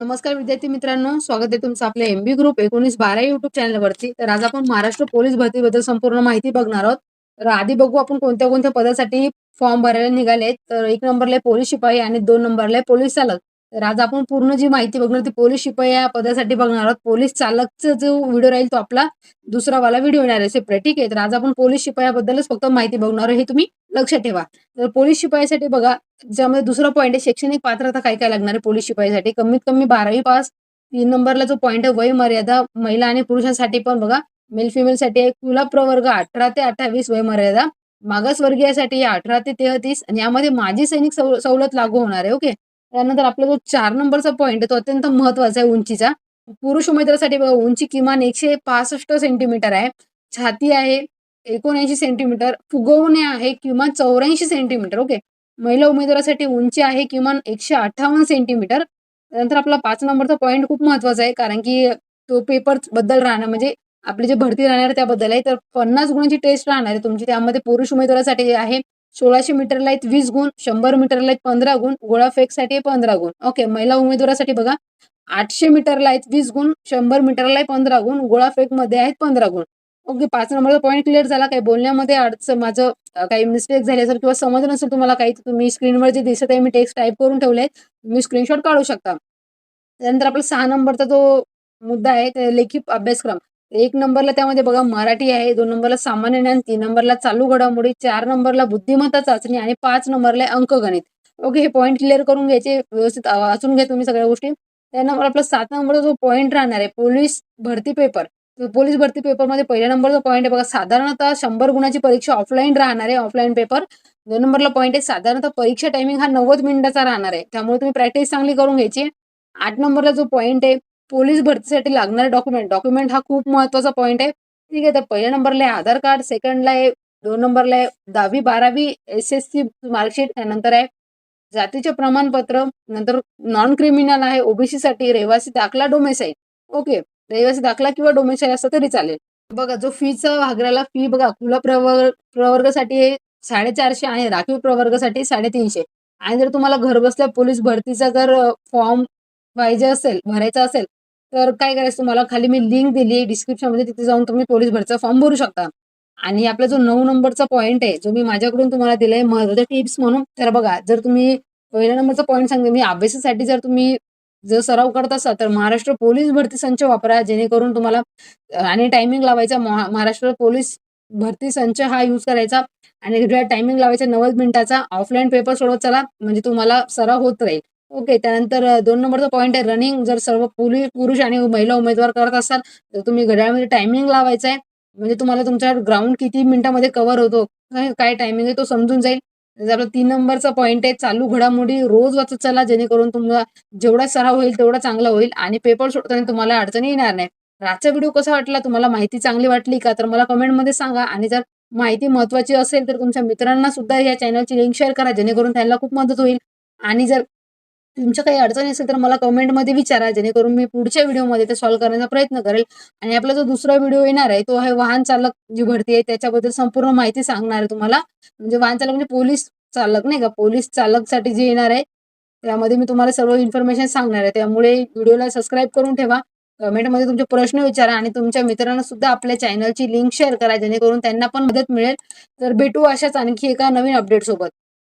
नमस्कार विद्यार्थी मित्रांनो स्वागत आहे तुमचं आपल्या एम बी ग्रुप एकोणीस बारा युट्यूब चॅनलवरती तर आज आपण महाराष्ट्र पोलीस भरतीबद्दल संपूर्ण माहिती बघणार आहोत. तर आधी बघू आपण कोणत्या कोणत्या पदासाठी फॉर्म भरायला निघाले तर एक नंबरला पोलीस शिपाई आणि दोन नंबरला आहे पोलीस चालक. तर आज आपण पूर्ण जी माहिती बघणार ती पोलीस शिपाई या पदासाठी बघणार आहोत. पोलीस चालकचा जो व्हिडिओ राहील तो आपला दुसरा वाला व्हिडिओ येणार आहे सेपरेट ठीक आहे? तर आज आपण पोलीस शिपायाबद्दलच फक्त माहिती बघणार आहे हे तुम्ही लक्षात ठेवा. तर पोलीस शिपायासाठी बघा ज्यामध्ये दुसरा पॉईंट आहे शैक्षणिक पात्रता काय काय लागणार आहे पोलीस शिपाईसाठी कमीत कमी बारावी पास तीन नंबरला जो पॉईंट आहे वय मर्यादा महिला आणि पुरुषांसाठी पण बघा मेल फिमेलसाठी आहे कुला प्रवर्ग अठरा ते अठ्ठावीस वयमर्यादा. मागासवर्गीयासाठी अठरा ते तेहतीस आणि यामध्ये माजी सैनिक सवलत लागू होणार आहे ओके त्यानंतर आपला जो चार नंबरचा पॉईंट आहे तो अत्यंत महत्त्वाचा आहे उंचीचा. पुरुष उमेदवारासाठी बघा उंची किमान एकशे पासष्ट सेंटीमीटर आहे. छाती आहे एकोणऐंशी सेंटीमीटर फुगवणे आहे किमान चौऱ्याऐंशी सेंटीमीटर ओके महिला उमेदवारासाठी उंची आहे किमान एकशे अठ्ठावन्न सेंटीमीटर नंतर आपला पाच नंबरचा पॉईंट खूप महत्त्वाचा आहे कारण की तो पेपरबद्दल राहणार म्हणजे आपली जी भरती राहणार त्याबद्दल आहे. तर पन्नास गुणांची टेस्ट राहणार आहे तुमची. त्यामध्ये पुरुष उमेदवारासाठी आहे सोळाशे मीटरला आहेत वीस गुण शंभर मीटरला आहेत पंधरा गुण गोळाफेकसाठी आहे पंधरा गुण. ओके महिला उमेदवारासाठी बघा आठशे मीटरला आहेत वीस गुण शंभर मीटरला आहे पंधरा गुण गोळा मध्ये आहेत पंधरा गुण. ओके पाच नंबरचा पॉईंट क्लिअर झाला. काही बोलण्यामध्ये अडचण माझं काही मिस्टेक झाली असेल किंवा समज नसेल तुम्हाला काही तुम्ही स्क्रीनवर जे दिसत आहे मी टेक्स्ट टाईप करून ठेवले तुम्ही स्क्रीनशॉट काढू शकता. त्यानंतर आपला सहा नंबरचा जो मुद्दा आहे ते लेखी अभ्यासक्रम. एक नंबरला त्यामध्ये बघा मराठी आहे दोन नंबरला सामान्य ज्ञान तीन नंबरला चालू घडामोडी चार नंबरला बुद्धिमत्ता चाचणी आणि पाच नंबरला अंकगणित. ओके हे पॉईंट क्लिअर करून घ्यायचे व्यवस्थित वाचून घ्या तुम्ही सगळ्या गोष्टी. त्यानंतर आपला सात नंबरचा जो पॉईंट राहणार आहे पोलीस भरती पेपर पोलीस भरती पेपरमध्ये पहिल्या नंबरचा पॉईंट आहे बघा. साधारणतः शंभर गुणाची परीक्षा ऑफलाईन राहणार आहे ऑफलाईन पेपर दोन नंबरला पॉईंट आहे. साधारणतः परीक्षा टायमिंग हा नव्वद मिनिटाचा राहणार आहे. त्यामुळे तुम्ही प्रॅक्टिस चांगली करून घ्यायची आठ नंबरला जो पॉईंट आहे पोलीस भरतीसाठी लागणारे डॉक्युमेंट डॉक्युमेंट हा खूप महत्त्वाचा पॉईंट आहे. ठीक आहे तर पहिल्या नंबरला आहे आधार कार्ड. सेकंडला आहे दोन नंबरला आहे दहावी बारावी एस एस सी मार्कशीट त्यानंतर आहे जातीचे प्रमाणपत्र. नंतर नॉन क्रिमिनल आहे ओबीसी साठी रहिवासी दाखला डोमेसाईल ओके रहिवासी दाखला किंवा डोमेसाईल असं तरी चालेल. बघा जो फीचा भागराला फी बघा खुला प्रवर्ग प्रवर्गासाठी साडेचारशे आणि राखीव प्रवर्गासाठी साडेतीनशे. आणि जर तुम्हाला घरबसल्या पोलीस भरतीचा जर फॉर्म पाहिजे असेल भरायचा असेल तर काय करायचं तुम्हाला? खाली मी लिंक दिली डिस्क्रिप्शनमध्ये डिस्क्रिप्शनमध्ये तिथे जाऊन तुम्ही पोलीस भरतीचा फॉर्म भरू शकता. आणि आपला जो नऊ नंबरचा पॉईंट आहे जो मी माझ्याकडून तुम्हाला दिलाय महत्त्वाच्या टिप्स म्हणून तर बघा जर तुम्ही पहिल्या नंबरचा पॉईंट सांगते मी अभ्यासासाठी जर तुम्ही जर सराव करत असाल तर महाराष्ट्र पोलीस भरती संच वापरा जेणेकरून तुम्हाला आणि टायमिंग लावायचा महाराष्ट्र पोलीस भरती संच हा यूज करायचा. आणि टायमिंग लावायचा नव्वद मिनिटाचा ऑफलाईन पेपर सोडवत चला म्हणजे तुम्हाला सराव होत राहील. ओके त्यानंतर दोन नंबरचा पॉईंट आहे रनिंग जर सर्व पोलीस पुरुष आणि महिला उमेदवार करत असाल तर तुम्ही घड्याळमध्ये टायमिंग लावायचा आहे म्हणजे तुम्हाला तुमचा ग्राउंड किती मिनिटामध्ये कव्हर होतो काय टायमिंग आहे तो समजून जाईल. म्हणजे जर आपला तीन नंबरचा पॉईंट आहे चालू घडामोडी रोज वाचत चला जेणेकरून तुम्हाला जेवढा सराव होईल तेवढा चांगला होईल आणि पेपर सोडताना तुम्हाला अडचणी येणार नाही. आजचा व्हिडिओ कसा वाटला? तुम्हाला माहिती चांगली वाटली का? तर मला कमेंटमध्ये सांगा आणि जर माहिती महत्वाची असेल तर तुमच्या मित्रांना सुद्धा या चॅनलची लिंक शेअर करा जेणेकरून त्यांना खूप मदत होईल. आणि जर तुमच्या काही अडचणी असेल तर मला कमेंटमध्ये विचारा जेणेकरून मी पुढच्या व्हिडिओमध्ये ते सॉल्व्ह करण्याचा प्रयत्न करेल. आणि आपला जो दुसरा व्हिडिओ येणार आहे तो आहे वाहन चालक जी भरती आहे त्याच्याबद्दल संपूर्ण माहिती सांगणार आहे तुम्हाला. म्हणजे वाहन चालक म्हणजे पोलीस चालक नाही का? पोलीस चालकसाठी जे येणार आहे त्यामध्ये मी तुम्हाला सर्व इन्फॉर्मेशन सांगणार आहे. त्यामुळे व्हिडिओला सबस्क्राईब करून ठेवा. कमेंटमध्ये तुमचे प्रश्न विचारा आणि तुमच्या मित्रांना सुद्धा आपल्या चॅनलची लिंक शेअर करा जेणेकरून त्यांना पण मदत मिळेल. तर भेटू अशाच आणखी एका नवीन अपडेट सोबत.